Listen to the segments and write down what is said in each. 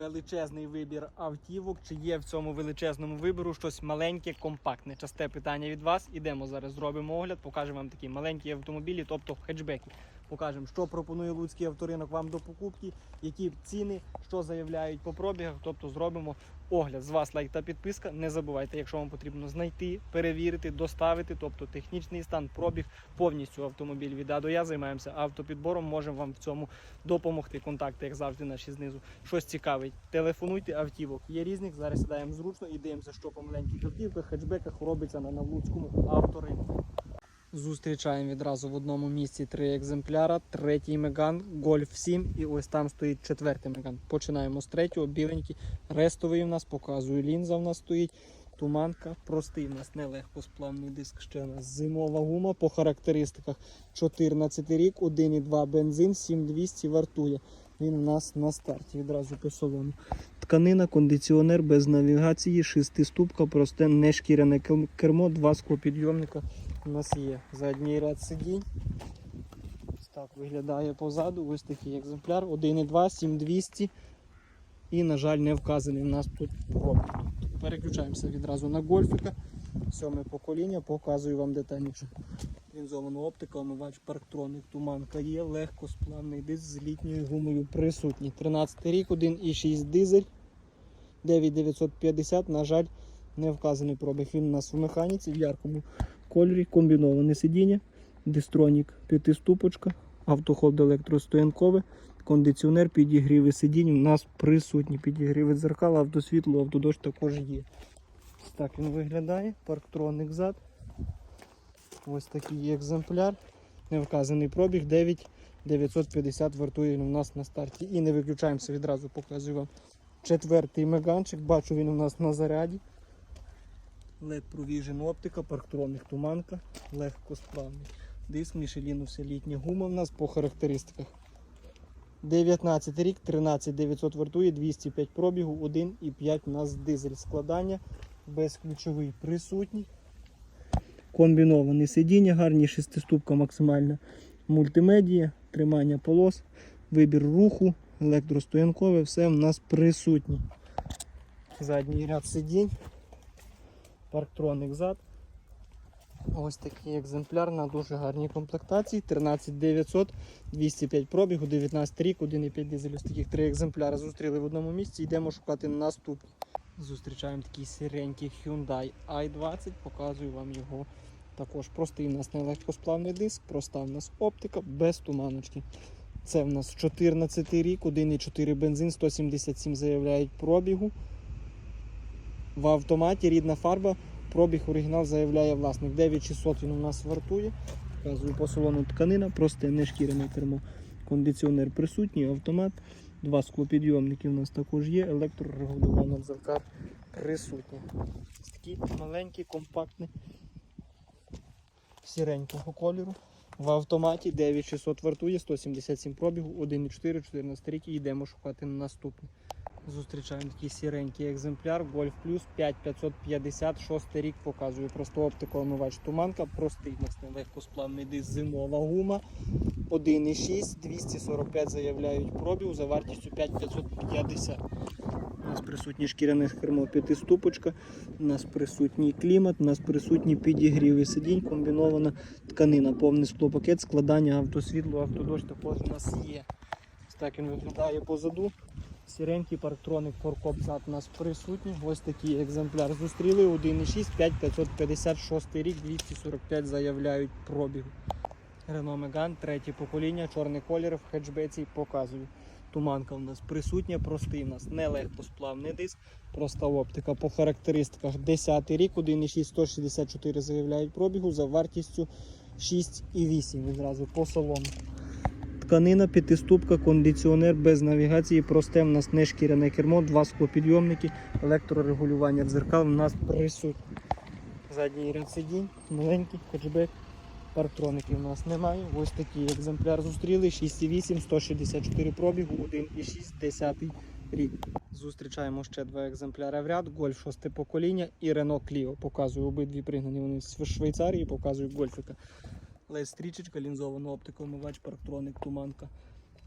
Величезний вибір автівок. Чи є в цьому величезному вибору щось маленьке, компактне? Часте питання від вас. Ідемо зараз, зробимо огляд, покажемо вам такі маленькі автомобілі, тобто хетчбеки. Покажемо, що пропонує Луцький авторинок вам до покупки, які ціни, що заявляють по пробігах. Тобто зробимо огляд. З вас лайк та підписка. Не забувайте, якщо вам потрібно знайти, перевірити, доставити, тобто технічний стан, пробіг, повністю автомобіль від А до Я займаємося автопідбором. Можемо вам в цьому допомогти. Контакти, як завжди, наші знизу. Щось цікавить. Телефонуйте автівок. Є різних. Зараз сідаємо зручно і дивимося, що по маленьких автівках, хетчбеках робиться на Навлуцькому авторинку. Зустрічаємо відразу в одному місці три екземпляра. Третій Меган, Гольф 7 і ось там стоїть четвертий Меган. Починаємо з третього, біленький, рестовий у нас, показую, лінза в нас стоїть. Туманка, простий у нас нелегкосплавний диск. Ще у нас зимова гума по характеристиках 14 рік, 1,2 бензин, 7200 вартує. Він у нас на старті відразу по салону. Тканина, кондиціонер без навігації, шестиступка, просте нешкіряне кермо, два склопідйомника у нас є. Задній ряд сидінь. Ось так виглядає позаду. Ось такий екземпляр. 1,2, 7200. І, на жаль, не вказаний у нас тут пробіг. Переключаємося відразу на гольфика. Сьоме покоління, показую вам детальніше. Лінзована оптика, омивач, парктроник, туманка є, легкосплавний диск з літньою гумою присутній. 13 рік, 1,6 дизель, 9950, на жаль, не вказаний пробіг. Він у нас в механіці в яркому кольорі, комбіноване сидіння, дистронік, п'ятиступочка, автохолд електростоянкове, кондиціонер, підігріви сидінь. У нас присутні підігріви дзеркала, автосвітло, автодощ також є. Ось так він виглядає. Парктроник зад. Ось такий екземпляр. Не вказаний пробіг 9950 вартує він у нас на старті. І не виключаємося відразу, показую вам четвертий меганчик. Бачу він у нас на заряді. LED Provision оптика, парктроник туманка, легкосплавний. Диск Мішеліну все літня гума в нас по характеристиках. 19 рік, 13 900 вартує, 205 пробігу, 1,5 у нас дизель складання, безключовий присутній. Комбіноване сидіння, гарні шестиступка максимальна мультимедія, тримання полос, вибір руху, електростоянкове, все в нас присутнє. Задній ряд сидінь, парктроник зад. Ось такий екземпляр на дуже гарній комплектації. 13900, 205 пробігу, 19 рік, 1,5 дизель. Ось таких три екземпляри зустріли в одному місці. Йдемо шукати наступні. Зустрічаємо такий сіренький Hyundai i20. Показую вам його також. Простий у нас нелегкосплавний диск, проста в нас оптика без туманочки. Це в нас 14 рік, 1,4 бензин, 177 заявляють пробігу. В автоматі рідна фарба. Пробіг оригінал заявляє власник. 9600 він у нас вартує. Показую по салону тканина, просте не шкіряне кермо. Кондиціонер присутній, автомат. Два склопідйомники у нас також є. Електрорегулювання дзеркал присутнє. Такий маленький, компактний, сіренького кольору. В автоматі 9600 вартує, 177 пробігу, 1,4, 14 рік і йдемо шукати наступний. Зустрічаємо такий сіренький екземпляр, Golf Plus 5550, 6 рік показую. Просто оптико омивач туманка, простий нас легкосплавний диск, зимова гума. 1,6, 245 заявляють пробіг за вартістю 5550. У нас присутній шкіряне кермо п'ятиступочка, у нас присутній клімат, у нас присутні підігріви сидінь, комбінована тканина, повний склопакет, складання автосвітло, автодощ також у нас є. Так він виглядає позаду. Сіренький парктроник форкоп зад у нас присутній. Ось такий екземпляр зустріли. 1,6, 5556 рік, 245 заявляють пробіг. Renault Megane, третє покоління, чорний колір в хеджбеці показую. Туманка у нас присутня, простий у нас нелегкосплавний диск, проста оптика по характеристиках 10 рік, 1,6, 164 заявляють пробігу за вартістю 6,8 відразу по салону. Тканина, п'ятиступка, кондиціонер без навігації, просте в нас не шкіряне кермо, два склопідйомники, електрорегулювання дзеркал у нас присутні. Задній ряд сидінь, маленький хетчбек. Парктроників у нас немає. Ось такий екземпляр зустріли. 6,8, 164 пробігу, 1,6, 10 рік. Зустрічаємо ще два екземпляри в ряд. Гольф 6 покоління і Renault Clio. Показую обидві пригнані вони з Швейцарії, показую гольфика. LED стрічечка, лінзована оптика, омивач, парктроник, туманка.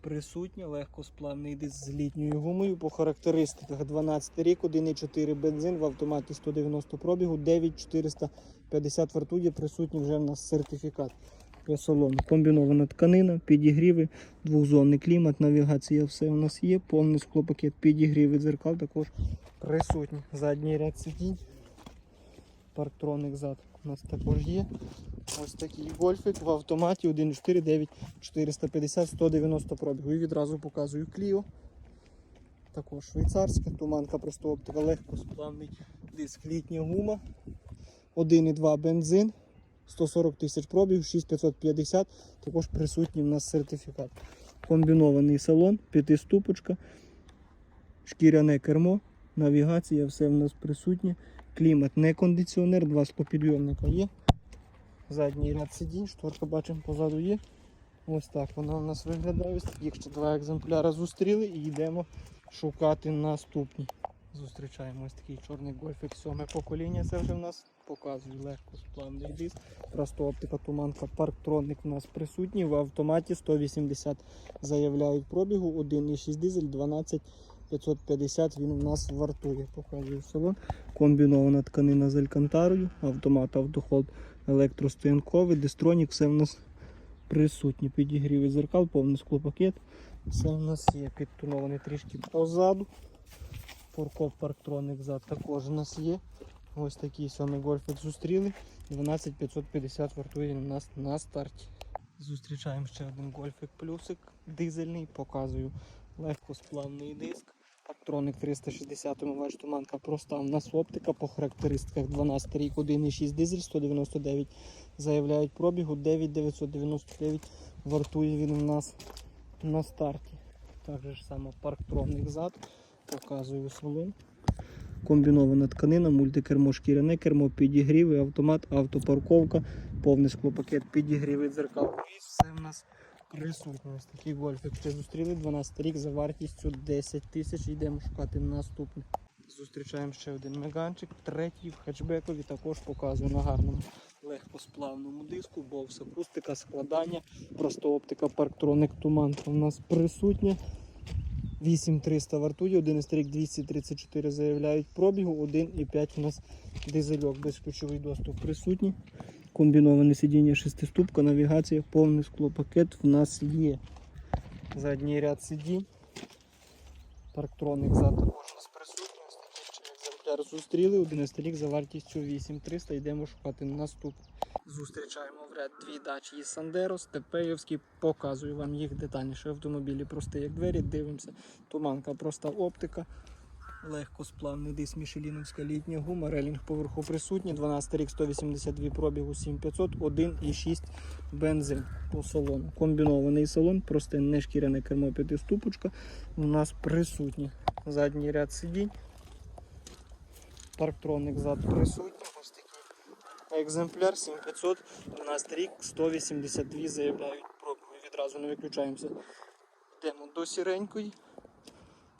присутня, легкосплавний диск з літньою гумою. По характеристиках 12 рік, 1,4 бензин в автоматі 190 пробігу, 9450 вартує, присутній вже в нас сертифікат по салону. Комбінована тканина, підігріви, двохзонний клімат, навігація, все у нас є, повний склопакет, підігріви дзеркал також присутні. Задній ряд сидінь, парктроник зад у нас також є. Ось такий гольфик в автоматі 1.4 9 450 190 пробігу. І відразу показую Кліо. Також швейцарська, туманка просто оптика, легкосплавний диск, літня гума. 1,2 бензин, 140 тисяч пробігів, 6550. Також присутній в нас сертифікат. Комбінований салон, п'ятиступочка, шкіряне кермо, навігація, все в нас присутнє. Клімат, не кондиціонер, два склопідйомника є. Задній ряд сидінь, шторка бачимо позаду є. Ось так вона у нас виглядає. Ось ще два екземпляри зустріли і йдемо шукати наступні. Зустрічаємо ось такий чорний гольфик сьоме покоління. Це вже в нас показує легко сплавний диск. Просто оптика туманка парктроник у нас присутній. В автоматі 180 заявляють пробігу, 1,6 дизель, 12 550 він у нас вартує. Показує салон. Комбінована тканина з алькантарою, автомат, автохолд електростоянковий, дистронік, все в нас присутні. Підігрівий зеркал, повний склопакет. Все в нас є підтонований трішки позаду. Форкоп парктроник зад також у нас є. Ось такий сьомий гольфик зустріли. 12550 вартує у нас на старті. Зустрічаємо ще один гольфик плюсик дизельний, показую легкосплавний диск. Парктроник 360 омивач туманка проста. У нас оптика по характеристиках 12 рік, 1,6 дизель, 199 заявляють пробігу, 9999 вартує він у нас на старті. Так же ж само парктроник зад, показую салон. Комбінована тканина, мультикермо, шкіряне кермо, підігріви, автомат, автопарковка, повний склопакет, підігріви дзеркал. І все в нас присутнє. Ось такий гольфик ще зустріли 12 рік за вартістю 10 тисяч. Йдемо шукати наступний. Зустрічаємо ще один меганчик, третій в хетчбекові також показую на гарному легкосплавному диску, бовс акустика, складання, просто оптика, парктроник, туманка у нас присутня. 8300 вартує, 11 рік 234 заявляють пробігу, 1,5 у нас дизельок, безключовий доступ присутній. Комбіноване сидіння шестиступка, навігація, повний склопакет в нас є. Задній ряд сидінь. Парктроник зад також у нас присутній. Екземпляр зустріли. 11 рік за вартістю 8300. Йдемо шукати наступний. Зустрічаємо в ряд дві дачі Сандеро, Степеївський. Показую вам їх детальніше. Автомобілі прості як двері. Дивимося. Туманка, проста оптика. Легкосплавний диск Мішеліновська літня гума, релінг поверху присутній, 12 рік 182 пробігу 7500, 1,6 бензин по салону. Комбінований салон, просте не шкіряне кермо п'ятиступочка. У нас присутній задній ряд сидінь. Парктроник зад присутній. Ось такий екземпляр 7500, 12 рік 182 заявляють пробігу. Відразу не виключаємося. Йдемо до сіренької.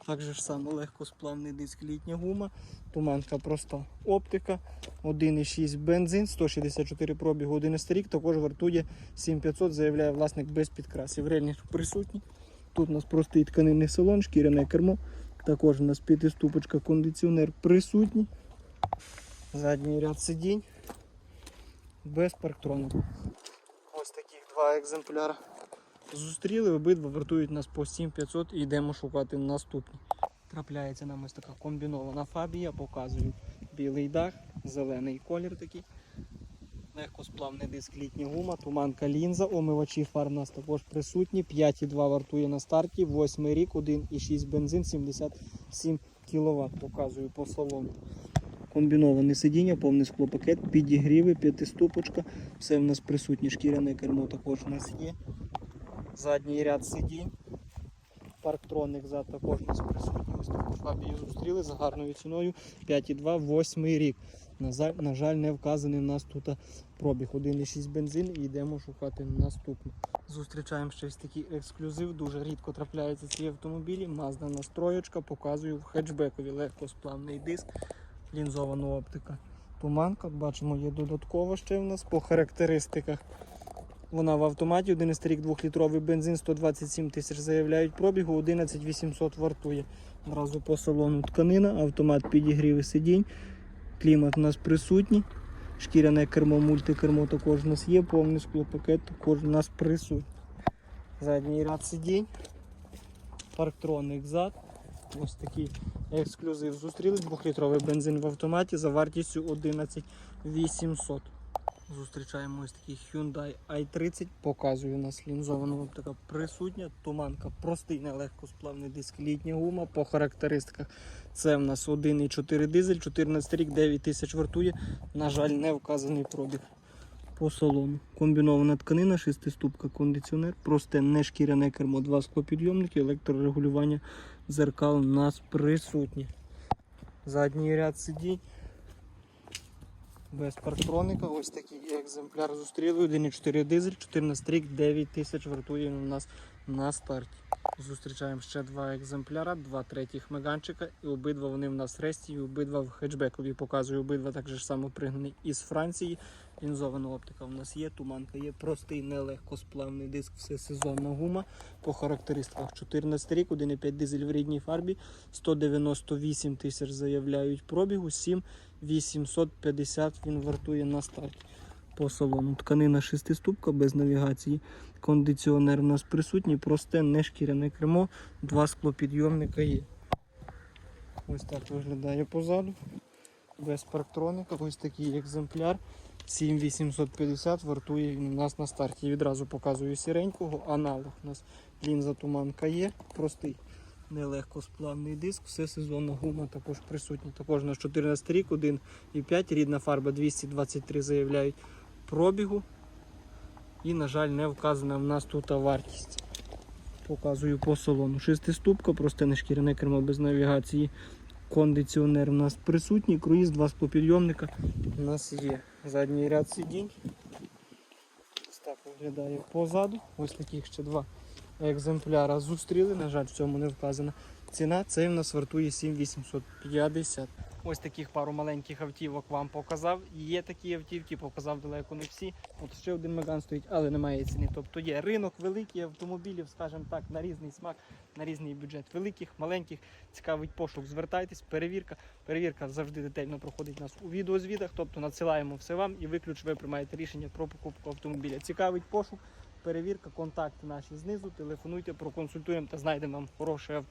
Так же ж само легкосплавний диск літня гума, туманка проста оптика, 1,6 бензин, 164 пробігу, 11 рік, також вартує 7500, заявляє власник без підкрасів. Рельніг присутній. Тут у нас простий тканинний салон, шкіряне кермо. Також у нас п'ятиступочка, кондиціонер присутній. Задній ряд сидінь без парктронику. Ось таких два екземпляри зустріли, обидва вартують нас по 7500 і йдемо шукати наступні. Трапляється нам ось така комбінована фабія, показую білий дах, зелений колір такий. Легкосплавний диск літня гума, туманка лінза, омивачі фар у нас також присутні. 5,2 вартує на старті, 8 рік, 1,6 бензин, 77 кВт. Показую по салону. Комбіноване сидіння, повний склопакет, підігріви, п'ятиступочка. Все в нас присутнє, шкіряне кермо також у нас є. Задній ряд сидінь. Парктроник зад також нас присутній. Ось таку фабію зустріли за гарною ціною 5,2, 8 рік. На, жаль, не вказаний в нас тут пробіг 1,6 бензин і йдемо шукати наступний. Зустрічаємо ще ось такий ексклюзив. Дуже рідко трапляються ці автомобілі. Mazda настроєчка, показую в хетчбекові легкосплавний диск, лінзована оптика. Туманка, бачимо, є додатково ще в нас по характеристиках. Вона в автоматі, 11 рік 2-літровий бензин, 127 тисяч заявляють пробігу, 11 800 вартує. Одразу по салону тканина, автомат підігрів сидінь, клімат у нас присутній. Шкіряне кермо, мультикермо також у нас є, повний склопакет також у нас присутній. Задній ряд сидінь, парктроник зад. Ось такий ексклюзив зустріли. 2-літровий бензин в автоматі за вартістю 11 800. Зустрічаємо ось такий Hyundai i30. Показую у нас лінзована оптика присутня. Туманка простий, нелегкосплавний диск, літня гума. По характеристиках це в нас 1,4 дизель, 14 рік, 9 тисяч вартує. На жаль, не вказаний пробіг по салону. Комбінована тканина, шестиступка, кондиціонер, просте не шкіряне кермо, два склопідйомники, електрорегулювання зеркал у нас присутні. Задній ряд сидінь. Без парктроника, ось такий екземпляр зустріли. 1,4 дизель, 14 рік, 9 тисяч вартує у нас на старті. Зустрічаємо ще два екземпляра, два третіх меганчика, і обидва вони в нас ресті, і обидва в хетчбекові. Показую, обидва так же само пригнані із Франції. Лінзована оптика у нас є, туманка є, простий, нелегкосплавний диск, все сезонна гума. По характеристиках 14 рік, 1,5 дизель в рідній фарбі, 198 тисяч заявляють пробігу, 7 850 він вартує на старті. По салону. Тканина шестиступка без навігації. Кондиціонер у нас присутній, просте, не шкіряне кермо, два склопідйомника є. Ось так виглядає позаду. Без парктроника, ось такий екземпляр. 7850 вартує він у нас на старті. Відразу показую сіренького. Аналог у нас лінза туманка є, простий нелегкосплавний диск, все сезонна гума також присутня. Також на 14 рік, 1,5, рідна фарба 223 заявляють пробігу. І, на жаль, не вказана в нас тут вартість. Показую по салону. Шестиступка, просте нешкіряне кермо без навігації. Кондиціонер у нас присутній, круїз, два склопідйомника у нас є. Задній ряд сидінь. Так виглядає позаду. Ось таких ще два екземпляра зустріли. На жаль, в цьому не вказана ціна. Цей в нас вартує 7850. Ось таких пару маленьких автівок вам показав. Є такі автівки, показав далеко не всі. От ще один меган стоїть, але немає ціни. Тобто є ринок великий автомобілів, скажімо так, на різний смак, на різний бюджет. Великих, маленьких, цікавить пошук. Звертайтесь, перевірка. Перевірка завжди детально проходить нас у відеозвітах. Тобто надсилаємо все вам і виключно ви приймаєте рішення про покупку автомобіля. Цікавить пошук. Перевірка, контакти наші знизу. Телефонуйте, проконсультуємо та знайдемо вам хороше авто.